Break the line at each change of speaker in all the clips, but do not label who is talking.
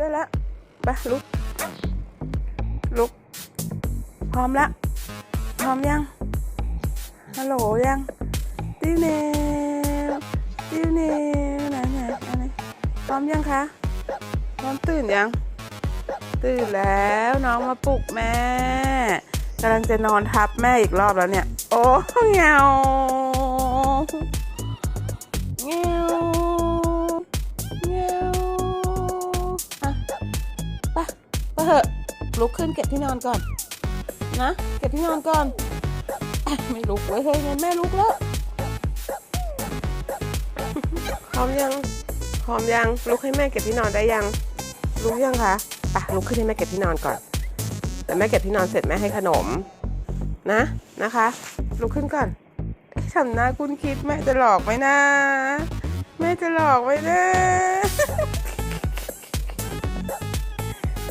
ได้แล้วไปลุก ลุก พร้อมละ พร้อมยัง ฮัลโหลยัง ติวเนวติวเนวไหนไหนอันไหนพร้อมยังคะ พร้อมตื่นยัง ตื่นแล้วน้องมาปลุกแม่กำลังจะนอนทับแม่อีกรอบแล้วเนี่ย โอ้เงา ปไปเถอะลุกขึ้นเก็บที่นอนก่อน นะ เก็บที่นอนก่อนอไม่ลุกเว้ยเฮ้ยงั้นแม่ลุกแล้ว
พร้อมยังพร้อมยังลุกให้แม่เก็บที่นอนได้ยังลุกยังคะไปะลุกขึ้นให้แม่เก็บที่นอนก่อน แต่แม่เก็บที่นอนเสร็จแม่ให้ขนม นะนะคะ ลุกขึ้นก่อนทำหน้าคุณคิดแม่จะหลอกไหมนะแม่จะหลอกไหมนะ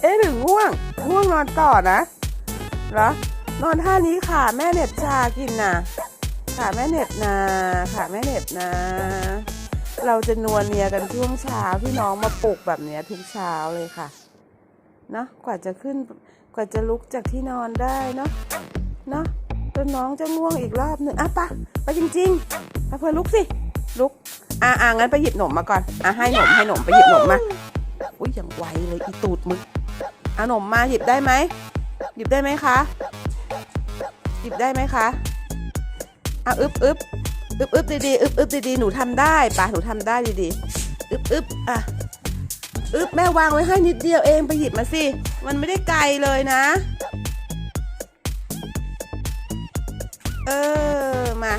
เอ๊ะหรือง่วงง่วงนอนต่อนะเหรอนอนท่านี้ขาแม่เน็บชากินนะขาแม่เน็บนะขาแม่เน็บนะ เราจะนวลเนียกันช่วงเช้าที่น้องมาปลุกแบบเนี้ยทุกเช้าเลยค่ะเนาะกว่าจะขึ้นกว่าจะลุกจากที่นอนได้เนาะเนาะจนน้องจะง่วงอีกรอบหนึ่งอะปะไปจริงๆไปเพื่อลุกสิลุกอะอะงั้นไปหยิบหนมมาก่อนอะให้หนมให้หนมไปหยิบหนมมาอุ้ยอย่างไวเลยอีตูดมึง เอาหนมมาหยิบได้ไหมหยิบได้ไหมคะหยิบได้ไหมคะเอาอึบอึบอึบอึบดีๆอึบอึบดีๆหนูทำได้ป่ะหนูทำได้ดีๆอึบอึบอะอึบแม่วางไว้ให้นิดเดียวเองไปหยิบมาสิมันไม่ได้ไกลเลยนะ เออมา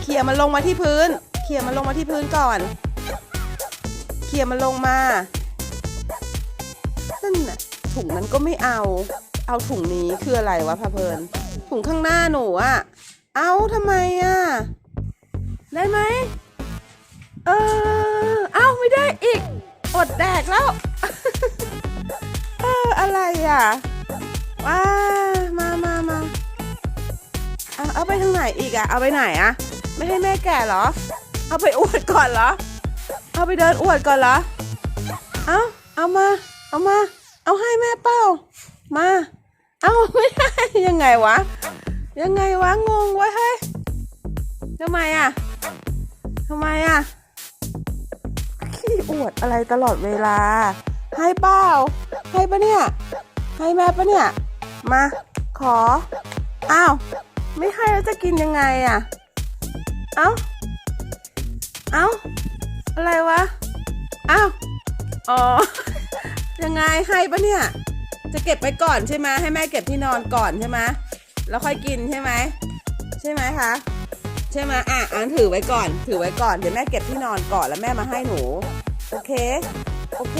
เขี่ยมันลงมาที่พื้นเขี่ยมันลงมาที่พื้นก่อนเขี่ยมันลงมา นั่นน่ะถุงนั้นก็ไม่เอา เอาถุงนี้คืออะไรวะพะเพลินถุงข้างหน้าหนูอะเอาทำไมอะได้ไหมเออเอาไม่ได้อีก อดแดกแล้ว เอออะไรอะว้ามามามาเอาเอาไปทางไหนอีกอะเอาไปไหนอะไม่ให้แม่แก่เหรอ เอาไปอวดก่อนเหรอ เอาไปเดินอวดก่อนเหรอ เอาเอามา เอามา เอาให้แม่เป้า มา เอาไม่ได้ยังไงวะ ยังไงวะงงไว้เฮ้ยทำไมอะทำไมอะขี้อวดอะไรตลอดเวลา ให้เป้า ให้ปะเนี่ย ให้แม่ปะเนี่ย มา ขอ อ้าว ไม่ให้แล้วจะกินยังไงอะเอ้า เอ้า อะไรวะ อ้าว อ๋อ ยังไงให้ปะเนี่ย จะเก็บไปก่อนใช่ไหมให้แม่เก็บที่นอนก่อนใช่ไหมแล้วค่อยกินใช่ไหมใช่ไหมคะใช่ไหมอะอันถือไว้ก่อน ถือไว้ก่อนเดี๋ยวแม่เก็บที่นอนก่อนแล้วแม่มาให้หนู โอเค โอเค